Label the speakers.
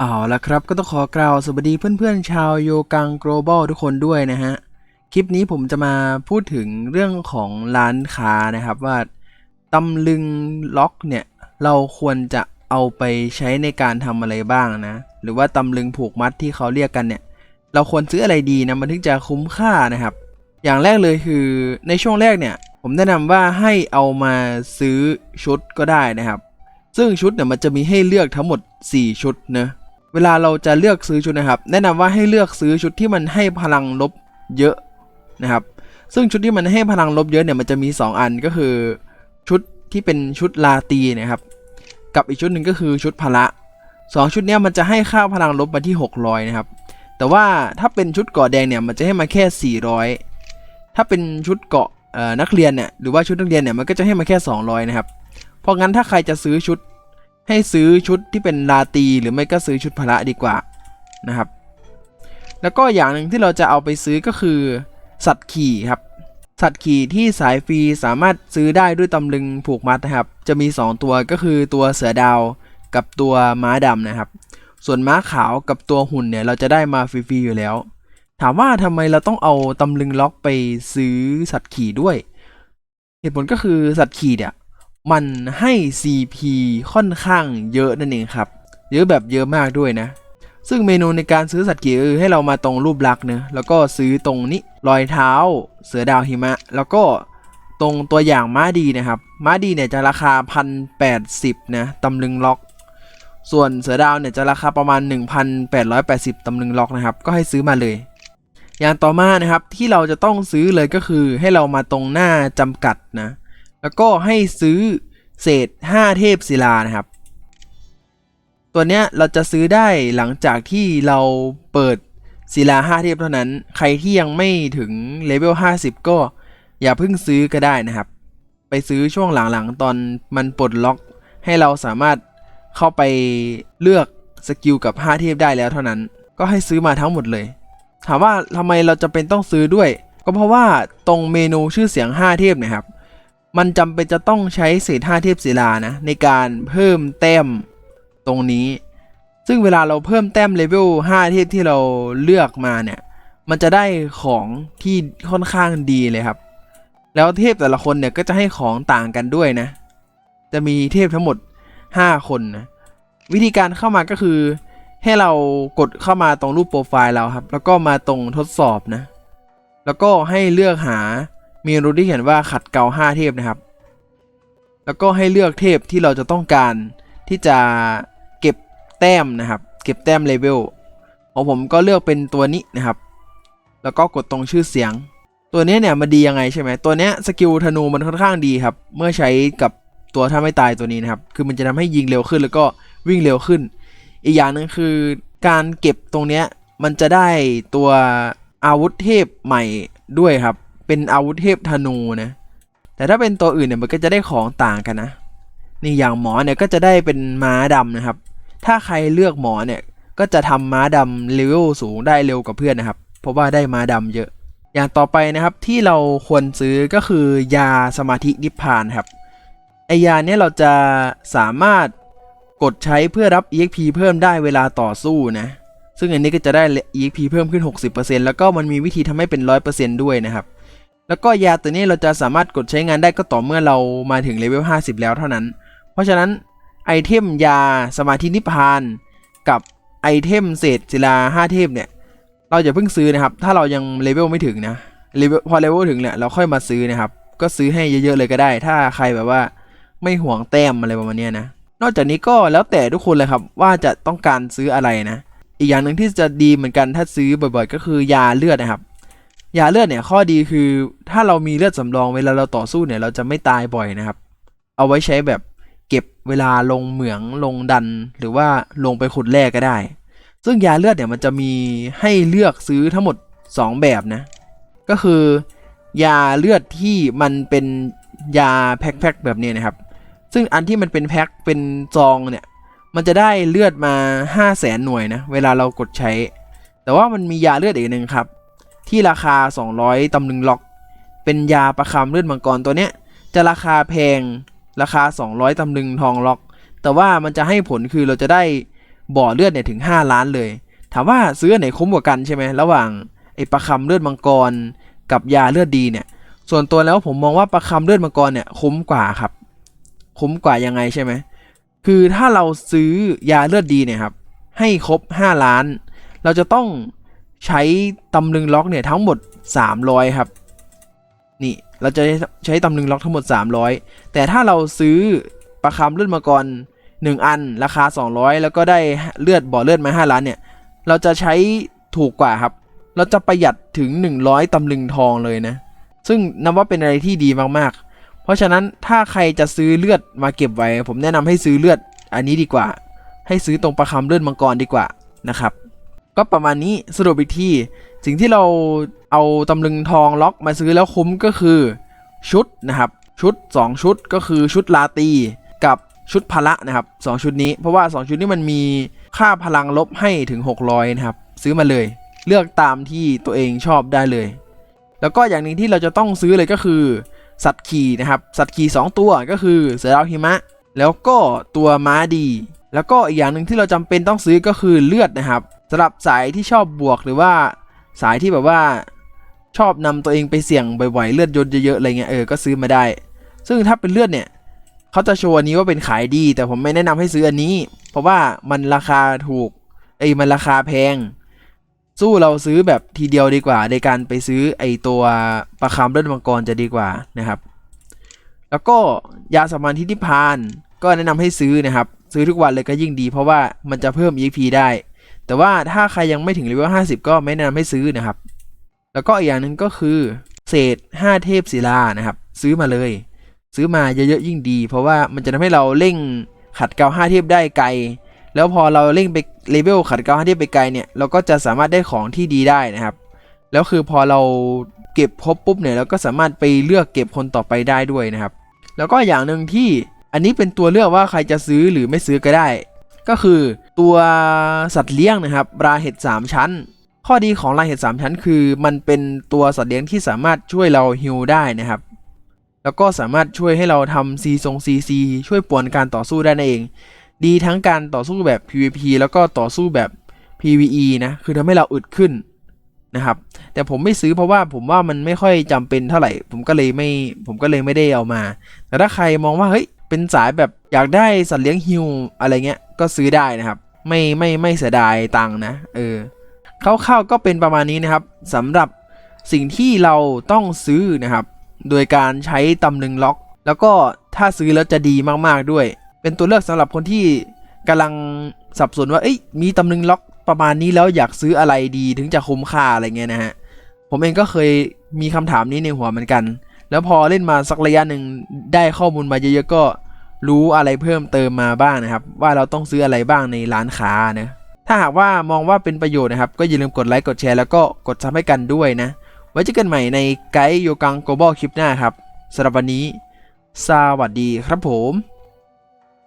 Speaker 1: เอาละครับก็ต้องขอกล่าวสวัสดีเพื่อนๆ ชาวโยกัง global ทุกคนด้วยนะฮะ คลิปนี้ผมจะมาพูดถึงเรื่องของร้านค้านะครับว่าตำลึงล็อกเนี่ย เราควรจะเอาไปใช้ในการทำอะไรบ้างนะ หรือว่าตำลึงผูกมัดที่เขาเรียกกันเนี่ย เราควรซื้ออะไรดีนะมันถึงจะคุ้มค่านะครับ อย่างแรกเลยคือในช่วงแรกเนี่ย ผมแนะนำว่าให้เอามาซื้อชุดก็ได้นะครับ ซึ่งชุดเนี่ยมันจะมีให้เลือกทั้งหมด 4 ชุดนะ เวลาเราจะเลือกซื้อชุดนะครับ แนะนำว่าให้เลือกซื้อชุดที่มันให้พลังลบเยอะนะครับ ซึ่งชุดที่มันให้พลังลบเยอะเนี่ยมันจะมี 2 อันก็คือชุดที่เป็นชุดลาตีนะครับ กับอีกชุดหนึ่งก็คือชุดพละสองชุดเนี้ยมันจะให้ค่าพลังลบมาที่ 600 นะครับ แต่ว่าถ้าเป็นชุดเกาะแดงเนี่ยมันจะให้มาแค่ 400 ถ้าเป็นชุดเกาะนักเรียนเนี่ยหรือว่าชุดนักเรียนเนี่ยมันก็จะให้มาแค่ 200 นะครับ เพราะงั้นถ้าใครจะซื้อชุด ให้ซื้อชุดที่เป็นลาตีหรือไม่ก็ซื้อชุดพละดีกว่านะครับ แล้วก็อย่างหนึ่งที่เราจะเอาไปซื้อก็คือ สัตว์ขี่ครับ สัตว์ขี่ที่สายฟรีสามารถซื้อได้ด้วยตำลึงผูกมัดนะครับ จะมี 2 ตัวก็คือตัวเสือดาวกับตัวม้าดำนะครับ ส่วนม้าขาวกับตัวหุ่นเนี่ยเราจะได้มาฟรีๆอยู่แล้ว ถามว่าทำไมเราต้องเอาตำลึงล็อกไปซื้อสัตว์ขี่ด้วย เหตุผลก็คือสัตว์ขี่เนี่ย มันให้ CP ค่อนข้างเยอะนั่นเองครับ เยอะแบบเยอะมากด้วยนะ ซึ่งเมนูในการซื้อสัตว์กี่คือให้เรามาตรงรูปลักษณ์เนะแล้วก็ซื้อตรงนี้รอยเท้า เสือดาวหิมะ แล้วก็ตรงตัวอย่างม้าดีนะครับ ม้าดีเนี่ยจะราคา 1,080นะตำลึงล็อก ส่วนเสือดาวเนี่ยจะราคาประมาณ 1,880ตำลึงล็อกนะครับ ก็ให้ซื้อมาเลย อย่างต่อมานะครับที่เราจะต้องซื้อเลยก็คือให้เรามาตรงหน้าจำกัดนะ แล้วก็ให้ซื้อเศษ 5 เทพศิลานะครับ ตัวเนี้ยเราจะซื้อได้หลังจากที่เราเปิดศิลา 5 เทพเท่านั้น ใครที่ยังไม่ถึงเลเวล 50 ก็อย่าเพิ่งซื้อก็ได้นะครับ ไปซื้อช่วงหลังๆ ตอนมันปลดล็อกให้เราสามารถเข้าไปเลือกสกิลกับ 5 เทพได้แล้วเท่านั้น ก็ให้ซื้อมาทั้งหมดเลย ถามว่าทำไมเราจะเป็นต้องซื้อด้วย ก็เพราะว่าตรงเมนูชื่อเสียง 5 เทพนะครับ มันจำเป็นจะต้องใช้เศษ5เทพศิลานะในการเพิ่มแต้มตรงนี้ ซึ่งเวลาเราเพิ่มแต้มเลเวล5เทพที่เราเลือกมาเนี่ย มันจะได้ของที่ค่อนข้างดีเลยครับ แล้วเทพแต่ละคนเนี่ยก็จะให้ของต่างกันด้วยนะ จะมีเทพทั้งหมด 5 คนนะ วิธีการเข้ามาก็คือ ให้เรากดเข้ามาตรงรูปโปรไฟล์เราครับ แล้วก็มาตรงทดสอบนะ แล้วก็ให้เลือกหา เมนูที่เขียนว่าขัดเกลา5เทพนะครับ แล้วก็ให้เลือกเทพที่เราจะต้องการที่จะเก็บแต้มนะครับ เก็บแต้มเลเวลของผมก็เลือกเป็นตัวนี้นะครับ แล้วก็กดตรงชื่อเสียง ตัวนี้เนี่ยมันดียังไงใช่ไหมตัวนี้สกิลธนูมันค่อนข้างดีครับ เมื่อใช้กับตัวถ้าไม่ตายตัวนี้นะครับ คือมันจะทำให้ยิงเร็วขึ้นแล้วก็วิ่งเร็วขึ้น อีกอย่างหนึ่งคือการเก็บตรงเนี้ยมันจะได้ตัวอาวุธเทพใหม่ด้วยครับ เป็นอาวุธเทพธนูนะ แต่ถ้าเป็นตัวอื่นเนี่ยมันก็จะได้ของต่างกันนะ นี่อย่างหมอเนี่ยก็จะได้เป็นม้าดำนะครับ ถ้าใครเลือกหมอเนี่ยก็จะทำม้าดำเลเวลสูงได้เร็วกว่าเพื่อนนะครับ เพราะว่าได้ม้าดำเยอะ อย่างต่อไปนะครับที่เราควรซื้อก็คือยาสมาธินิพพานครับไอยาเนี่ยเราจะสามารถกดใช้เพื่อรับ EXP เพิ่มได้เวลาต่อสู้นะ ซึ่งอันนี้ก็จะได้ EXP เพิ่มขึ้น 60%แล้วก็มันมีวิธีทำให้เป็น 100%ด้วยนะครับ แล้วก็ยาตัวนี้เราจะสามารถกดใช้งานได้ก็ต่อเมื่อเรามาถึงเลเวล 50 แล้วเท่านั้น เพราะฉะนั้นไอเทมยาสมาธินิพพาน กับไอเทมเศษศิลา5 เทพเนี่ย เราอย่าเพิ่งซื้อนะครับ ถ้าเรายังเลเวลไม่ถึงนะเลเวลพอเลเวลถึงเนี่ยเราค่อยมาซื้อนะครับ ก็ซื้อให้เยอะๆเลยก็ได้ ถ้าใครแบบว่าไม่ห่วงแต้มอะไรประมาณนี้นะ นอกจากนี้ก็แล้วแต่ทุกคนเลยครับว่าจะต้องการซื้ออะไรนะ อีกอย่างหนึ่งที่จะดีเหมือนกันถ้าซื้อบ่อยๆ ก็คือยาเลือดนะครับ ยาเลือดเนี่ยข้อดีคือถ้าเรามีเลือดสำรองเวลาเราต่อสู้เนี่ย เราจะไม่ตายบ่อยนะครับ เอาไว้ใช้แบบเก็บเวลาลงเหมืองลงดัน หรือว่าลงไปขุดแร่ก็ได้ ซึ่งยาเลือดเนี่ยมันจะมีให้เลือกซื้อทั้งหมด 2 แบบนะ ก็คือยาเลือดที่มันเป็นยาแพ็คๆแบบนี้นะครับ ซึ่งอันที่มันเป็นแพ็คเป็นซองเนี่ย มันจะได้เลือดมา 5 0 0แสนหน่วยนะ เวลาเรากดใช้ แต่ว่ามันมียาเลือดอีกหนึ่งครับ ที่ราคา 200ตำลึงล็อก เป็นยาประคำเลือดมังกรตัวเนี้ย จะราคาแพงราคา 200ตำลึงทองล็อก แต่ว่ามันจะให้ผลคือเราจะได้บ่อเลือดเนี่ยถึง 5 ล้านเลย ถามว่าซื้อไหนคุ้มกว่ากันใช่ไหมระหว่างไอ้ประคำเลือดมังกร กับยาเลือดดีเนี่ย ส่วนตัวแล้วผมมองว่าประคำเลือดมังกรเนี่ยคุ้มกว่าครับ คุ้มกว่ายังไงใช่ไหมคือถ้าเราซื้อยาเลือดดีเนี่ยครับให้ครบ 5 ล้าน เราจะต้อง ใช้ตำลึงล็อกเนี่ยทั้งหมด 300 ครับ นี่เราจะใช้ตำลึงล็อกทั้งหมด 300 แต่ถ้าเราซื้อประคำเลือดมังกร1 อันราคา 200 แล้วก็ได้เลือดบ่อเลือดมา 5 ล้านเนี่ย เราจะใช้ถูกกว่าครับ เราจะประหยัดถึง 100 ตำลึงทองเลยนะ ซึ่งนับว่าเป็นอะไรที่ดีมากๆ เพราะฉะนั้นถ้าใครจะซื้อเลือดมาเก็บไว้ ผมแนะนำให้ซื้อเลือดอันนี้ดีกว่า ให้ซื้อตรงประคำเลือดมังกรดีกว่านะครับ ก็ประมาณนี้สรุปอีกทีสิ่งที่เราเอาตำลึงทองล็อกมาซื้อแล้วคุ้มก็คือชุดนะครับ ชุด 2 ชุดก็คือชุดลาตีกับชุดพละนะครับสองชุดนี้ เพราะว่า 2 ชุดนี้มันมีค่าพลังลบให้ถึง 600 นะครับ ซื้อมาเลย เลือกตามที่ตัวเองชอบได้เลย แล้วก็อย่างหนึ่งที่เราจะต้องซื้อเลยก็คือ สัตว์ขี่นะครับ สัตว์ขี่2ตัวก็คือเสือดาวหิมะ แล้วก็ตัวม้าดี แล้วก็อีกอย่างหนึ่งที่เราจำเป็นต้องซื้อก็คือเลือดนะครับสำหรับสายที่ชอบบวกหรือว่าสายที่แบบว่าชอบนำตัวเองไปเสี่ยงบ่อยๆเลือดยนเยอะๆอะไรเงี้ยเออก็ซื้อมาได้ ซึ่งถ้าเป็นเลือดเนี่ยเขาจะโชว์อันนี้ว่าเป็นขายดี แต่ผมไม่แนะนำให้ซื้ออันนี้ เพราะว่ามันราคาถูกไอ้มันราคาแพง สู้เราซื้อแบบทีเดียวดีกว่า ในการไปซื้อไอ้ตัวประคำเลือดมังกรจะดีกว่านะครับ แล้วก็ยาสมานทิฏฐิพาน ก็แนะนำให้ซื้อนะครับ ซื้อทุกวันเลยก็ยิ่งดี เพราะว่ามันจะเพิ่ม EXP ได้ แต่ว่าถ้าใครยังไม่ถึงเลเวล50 ก็ไม่แนะนำให้ซื้อนะครับ แล้วก็อีกอย่างหนึ่งก็คือ เศษ 5 เทพศิลานะครับ ซื้อมาเลย ซื้อมาเยอะๆยิ่งดี เพราะว่ามันจะทำให้เราเร่งขัดเกลา5เทพได้ไกล แล้วพอเราเร่งไปเลเวลขัดเกลา5เทพไปไกลเนี่ยเราก็จะสามารถได้ของที่ดีได้นะครับ แล้วคือพอเราเก็บครบปุ๊บเนี่ยเราก็สามารถไปเลือกเก็บคนต่อไปได้ด้วยนะครับ แล้วก็อย่างหนึ่งที่ อันนี้เป็นตัวเลือกว่าใครจะซื้อหรือไม่ซื้อก็ได้ ก็คือตัวสัตว์เลี้ยงนะครับราเห็ด3 ชั้น ข้อดีของราเห็ด3 ชั้น คือ มันเป็นตัวสัตว์เลี้ยงที่สามารถช่วยเราฮิลได้นะครับ แล้วก็สามารถช่วยให้เราทำซีทรงซีซีช่วยป่วนการต่อสู้ได้นั่นเอง ดีทั้งการต่อสู้แบบ PVP แล้วก็ต่อสู้แบบ PVE นะคือทำให้เราอึดขึ้นนะครับแต่ผมไม่ซื้อเพราะว่าผมว่ามันไม่ค่อยจำเป็นเท่าไหร่ ผมก็เลยไม่ผมก็เลยไม่ได้เอามา แต่ถ้าใครมองว่าเฮ้ย เป็นสายแบบอยากได้สัตว์เลี้ยงฮิวอะไรเงี้ยก็ซื้อได้นะครับ ไม่ไม่ไม่เสียดายตังค์นะเออคร่าวๆก็เป็นประมาณนี้นะครับสำหรับสิ่งที่เราต้องซื้อนะครับ โดยการใช้ตำลึงล็อก แล้วก็ถ้าซื้อแล้วจะดีมากๆด้วย เป็นตัวเลือกสำหรับคนที่กำลังสับสนว่าเอ้ยมีตำลึงล็อกประมาณนี้แล้วอยากซื้ออะไรดีถึงจะคุ้มค่าอะไรเงี้ยนะฮะผมเองก็เคยมีคำถามนี้ในหัวเหมือนกัน แล้วพอเล่นมาสักระยะหนึ่งได้ข้อมูลมาเยอะๆก็รู้อะไรเพิ่มเติมมาบ้างนะครับ ว่าเราต้องซื้ออะไรบ้างในร้านค้านะถ้าหากว่ามองว่าเป็นประโยชน์นะครับ ก็อย่าลืมกดไลค์กดแชร์แล้วก็กดซับให้กันด้วยนะ ไว้เจอกันใหม่ในไกด์โยกังโกลบอลคลิปหน้าครับสำหรับวันนี้ สวัสดีครับผม